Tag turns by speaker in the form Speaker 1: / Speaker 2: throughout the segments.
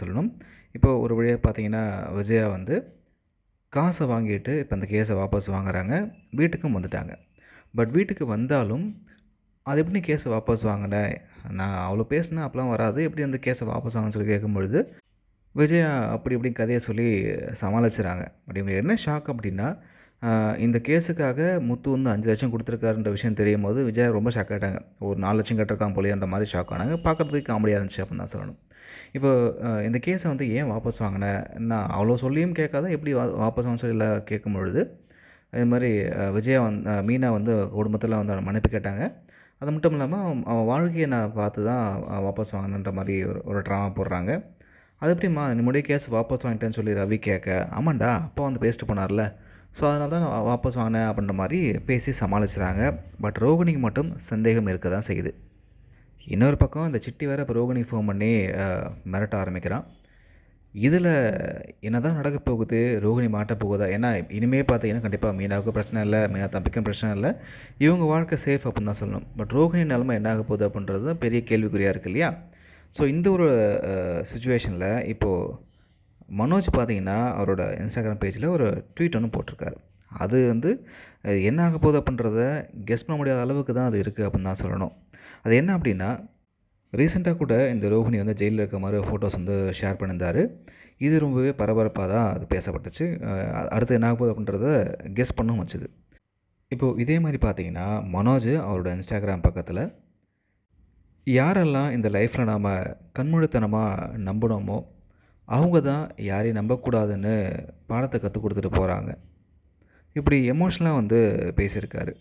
Speaker 1: சொல்லணும். இப்போ ஒரு வழியாக பார்த்தீங்கன்னா விஜயா வந்து காசை வாங்கிட்டு இப்போ அந்த கேஸை வாபஸ் வாங்குறாங்க. வீட்டுக்கும் வந்துட்டாங்க. பட் வீட்டுக்கு வந்தாலும் அது எப்படி கேஸை வாபஸ் வாங்கின? நான் அவ்வளோ பேசினேன் அப்போலாம் வராது. எப்படி அந்த கேஸை வாபஸ் வாங்கன்னு சொல்லி கேட்கும்பொழுது விஜயா அப்படி இப்படி கதையை சொல்லி சமாளிச்சுறாங்க. பட் இவங்க என்ன ஷாக் அப்படின்னா இந்த கேஸுக்காக முத்து வந்து அஞ்சு லட்சம் கொடுத்துருக்காருன்ற விஷயம் தெரியும் போது விஜய் ரொம்ப ஷாக் ஆகிட்டாங்க ஒரு நாலு லட்சம் கட்டிருக்கான் போலியன்ற மாதிரி ஷாக் ஆனாங்க. பார்க்குறதுக்கு காமெடியாக இருந்துச்சு அப்படின்னு தான் சொல்லணும். இப்போ இந்த கேஸை வந்து ஏன் வாபஸ் வாங்கினேன் நான் அவ்வளோ சொல்லியும் கேட்காத எப்படி வா வாபஸ் வாங்க சொல்லி எல்லாம் கேட்கும் பொழுது இது மாதிரி விஜயா வந் மீனா வந்து குடும்பத்தில் வந்து மன்னிப்பு கேட்டாங்க. அது மட்டும் இல்லாமல் அவன் வாழ்க்கையை நான் பார்த்து தான் வாபஸ் வாங்கினன்ற மாதிரி ஒரு ஒரு ட்ராமா போடுறாங்க. அது எப்படிம்மா நம்முடைய கேஸ் வாபஸ் வாங்கிட்டேன்னு சொல்லி ரவி கேட்க ஆமாண்டா அப்பா வந்து பேசிட்டு போனார்ல. ஸோ அதனால தான் நான் வாபஸ் வாங்கினேன் அப்படின்ற மாதிரி பேசி சமாளிச்சிட்டாங்க பட் ரோகிணிக்கு மட்டும் சந்தேகம் இருக்க தான் செய்யுது. இன்னொரு பக்கம் இந்த சிட்டி வேறு இப்போ ரோகிணி ஃபோன் பண்ணி மிரட்ட ஆரம்பிக்கிறான். இதில் என்ன தான் நடக்க போகுது? ரோகிணி மாட்ட போகுதா? ஏன்னா இனிமே பார்த்தீங்கன்னா கண்டிப்பாக மீனாவுக்கு பிரச்சனை இல்லை மீனா தம்பிக்கும் பிரச்சனை இல்லை. இவங்க வாழ்க்கை சேஃப் அப்படின்னு தான் சொல்லணும். பட் ரோகிணி நிலமை என்ன ஆக போகுது அப்படின்றது தான் பெரிய கேள்விக்குறியாக இருக்கு இல்லையா? ஸோ இந்த ஒரு சுச்சுவேஷனில் இப்போது மனோஜ் பார்த்தீங்கன்னா அவரோட இன்ஸ்டாகிராம் பேஜில் ஒரு ட்வீட் ஒன்று போட்டிருக்காரு. அது வந்து என்ன ஆக போகுது அப்படின்றத கெஸ் பண்ண முடியாத அளவுக்கு தான் அது இருக்குது அப்படின்னு தான் சொல்லணும். அது என்ன அப்படின்னா ரீசெண்டாக கூட இந்த ரோஹிணி வந்து ஜெயிலில் இருக்க மாதிரி ஃபோட்டோஸ் வந்து ஷேர் பண்ணியிருந்தாரு. இது ரொம்பவே பரபரப்பாக தான் அது பேசப்பட்டுச்சு. அடுத்து என்ன ஆக போகுது அப்படின்றத கெஸ் பண்ணவும் வச்சுது. இப்போது இதே மாதிரி பார்த்தீங்கன்னா மனோஜ் அவரோட இன்ஸ்டாகிராம் பக்கத்தில் யாரெல்லாம் இந்த லைஃப்பில் நாம் கண்மூடித்தனமாக நம்பினோமோ அவங்க தான் யாரையும் நம்பக்கூடாதுன்னு பாடத்தை கற்றுக் கொடுத்துட்டு போகிறாங்க இப்படி எமோஷ்னலாக வந்து பேசியிருக்காரு.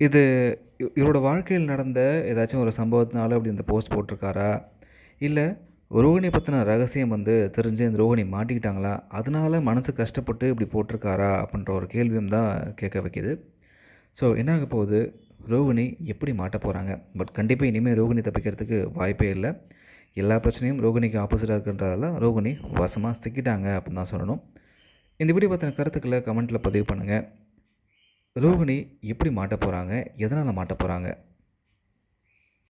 Speaker 1: இது இவரோட வாழ்க்கையில் நடந்த ஏதாச்சும் ஒரு சம்பவத்தினால அப்படி இந்த போஸ்ட் போட்டிருக்காரா? இல்லை ரோகிணி பற்றின ரகசியம் வந்து தெரிஞ்சு இந்த ரோகிணி மாட்டிக்கிட்டாங்களா? அதனால மனசு கஷ்டப்பட்டு இப்படி போட்டிருக்காரா? அப்படின்ற ஒரு கேள்வியும் தான் கேட்க வைக்கிது. ஸோ என்ன ஆக போகுது ரோகிணி எப்படி மாட்ட போகிறாங்க பட் கண்டிப்பாக இனிமேல் ரோகிணி தப்பிக்கிறதுக்கு வாய்ப்பே இல்லை. எல்லா பிரச்சனையும் ரோகிணிக்கு ஆப்போசிட்டாக இருக்குன்றதால ரோகிணி வசமாக சிக்கிட்டாங்க அப்படின்னு தான் சொல்லணும். இந்த வீடியோ பற்றின கருத்துக்களை கமெண்ட்டில் பதிவு பண்ணுங்கள் ரோகிணி எப்படி மாட்ட போகிறாங்க எதனால் மாட்ட போகிறாங்க